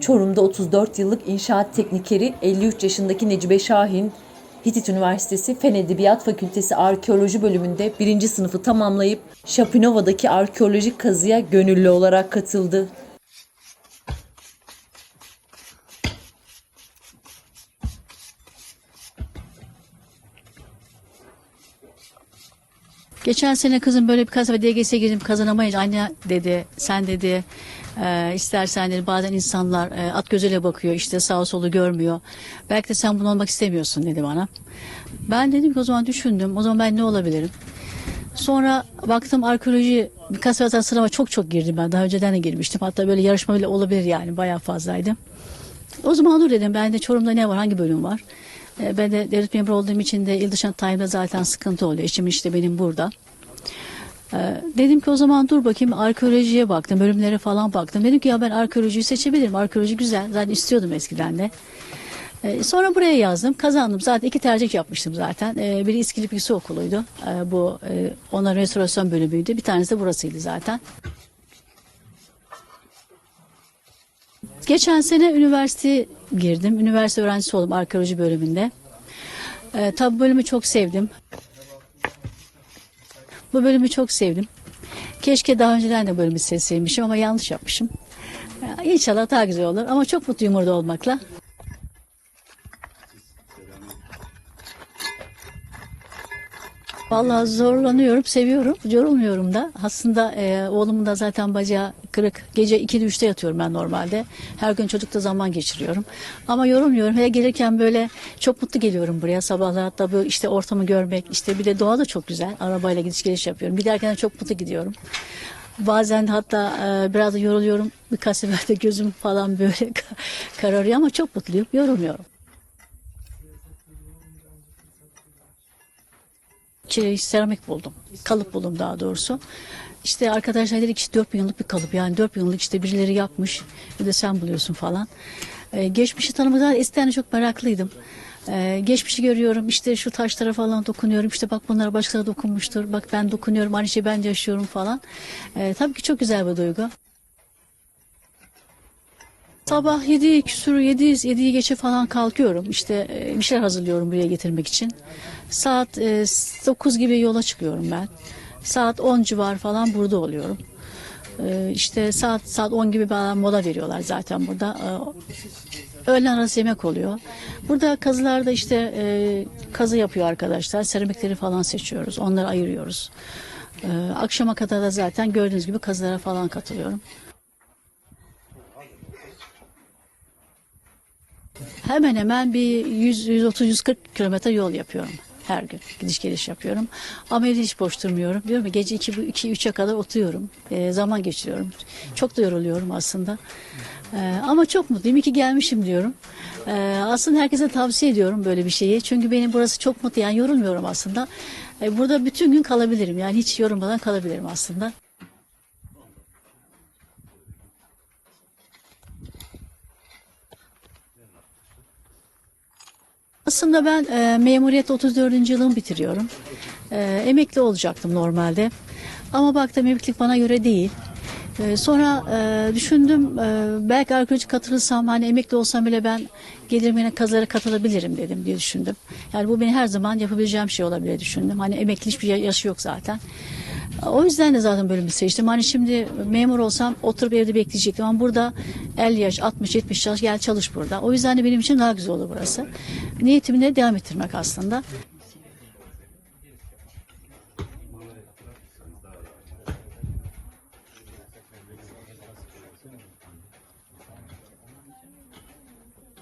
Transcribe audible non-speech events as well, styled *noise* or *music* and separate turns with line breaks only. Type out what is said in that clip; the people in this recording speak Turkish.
Çorum'da 34 yıllık inşaat teknikeri 53 yaşındaki Necibe Şahin, Hitit Üniversitesi Fen Edebiyat Fakültesi Arkeoloji bölümünde birinci sınıfı tamamlayıp Şapinova'daki arkeolojik kazıya gönüllü olarak katıldı.
Geçen sene kızım böyle bir kasaba DGS'ye girdim kazanamayınca anne dedi sen dedi e, istersen dedi bazen insanlar e, at gözüyle bakıyor işte sağ solu görmüyor. Belki de sen bunu olmak istemiyorsun dedi bana. Ben dedim ki o zaman düşündüm o zaman ben ne olabilirim? Sonra baktım arkeoloji birkaç sefer sınava çok çok girdim ben. Daha önceden de girmiştim. Hatta böyle yarışma bile olabilir yani bayağı fazlaydı. O zaman olur dedim. Ben de Çorum'da ne var, hangi bölüm var? E, Ben de devlet memuru olduğum için de il dışına zaten sıkıntı oluyor. Eşim işte benim burada. E, Dedim ki o zaman dur bakayım arkeolojiye baktım, bölümlere falan baktım. Dedim ki ya ben arkeolojiyi seçebilirim. Arkeoloji güzel. Zaten istiyordum eskiden de. E, Sonra buraya yazdım. Kazandım. Zaten iki tercih yapmıştım zaten. Biri İskilip Yüksek Okulu'ydu. Bu e, onların restorasyon bölümüydü. Bir tanesi de burasıydı zaten. Geçen sene üniversiteye girdim. Üniversite öğrencisi oldum arkeoloji bölümünde. Ee, tabi bölümü çok sevdim. Bu bölümü çok sevdim. Keşke daha önceden de bölümü seçseymişim ama yanlış yapmışım. İnşallah daha güzel olur ama çok mutluyum burada olmakla. Vallahi zorlanıyorum, seviyorum, yorulmuyorum da. Aslında e, oğlumun da zaten bacağı kırık. Gece 2'de 3'te yatıyorum ben normalde. Her gün çocukla zaman geçiriyorum. Ama yorulmuyorum. Hele gelirken böyle çok mutlu geliyorum buraya. Sabahlar hatta böyle işte ortamı görmek. işte bir de doğa da çok güzel. Arabayla gidiş geliş yapıyorum. Giderken de çok mutlu gidiyorum. Bazen hatta e, biraz da yoruluyorum. Birkaç sefer de gözüm falan böyle *laughs* kararıyor ama çok mutluyum. Yorulmuyorum. Çe- seramik buldum. Kalıp buldum daha doğrusu. İşte arkadaşlar dedi ki işte 4 bin yıllık bir kalıp. Yani 4 bin yıllık işte birileri yapmış. Bir de sen buluyorsun falan. Ee, geçmişi tanımakta eskiden de çok meraklıydım. Ee, geçmişi görüyorum işte şu taşlara falan dokunuyorum işte bak bunlara başkaları dokunmuştur bak ben dokunuyorum aynı şeyi ben yaşıyorum falan Ee, tabii ki çok güzel bir duygu. Sabah 7 küsur 7 7'yi geçe falan kalkıyorum. İşte e, bir şeyler hazırlıyorum buraya getirmek için. Saat e, 9 gibi yola çıkıyorum ben. Saat 10 civar falan burada oluyorum. E, işte saat saat 10 gibi bana mola veriyorlar zaten burada. E, öğlen arası yemek oluyor. Burada kazılarda işte e, kazı yapıyor arkadaşlar. Seramikleri falan seçiyoruz. Onları ayırıyoruz. E, akşama kadar da zaten gördüğünüz gibi kazılara falan katılıyorum. Hemen hemen bir 100 130 140 kilometre yol yapıyorum her gün. Gidiş geliş yapıyorum. Ama evde hiç boş durmuyorum. Diyorum ki gece 2 2 3'e kadar oturuyorum. Ee, zaman geçiriyorum. Çok da yoruluyorum aslında. Ee, ama çok mutluyum. Ki gelmişim diyorum. Ee, aslında herkese tavsiye ediyorum böyle bir şeyi. Çünkü benim burası çok mutlu. Yani yorulmuyorum aslında. Ee, burada bütün gün kalabilirim. Yani hiç yorulmadan kalabilirim aslında. Aslında ben e, memuriyet 34. yılımı bitiriyorum. E, emekli olacaktım normalde. Ama baktım emeklilik bana göre değil. E, sonra e, düşündüm e, belki arkeoloji katılırsam hani emekli olsam bile ben gelirim yine kazara katılabilirim dedim diye düşündüm. Yani bu benim her zaman yapabileceğim şey olabilir düşündüm. Hani emekli hiçbir yaşı yok zaten. O yüzden de zaten bölümü seçtim. Hani şimdi memur olsam oturup evde bekleyecektim ama burada 50 yaş, 60, 70 yaş gel çalış burada. O yüzden de benim için daha güzel olur burası. Niyetimi de devam ettirmek aslında.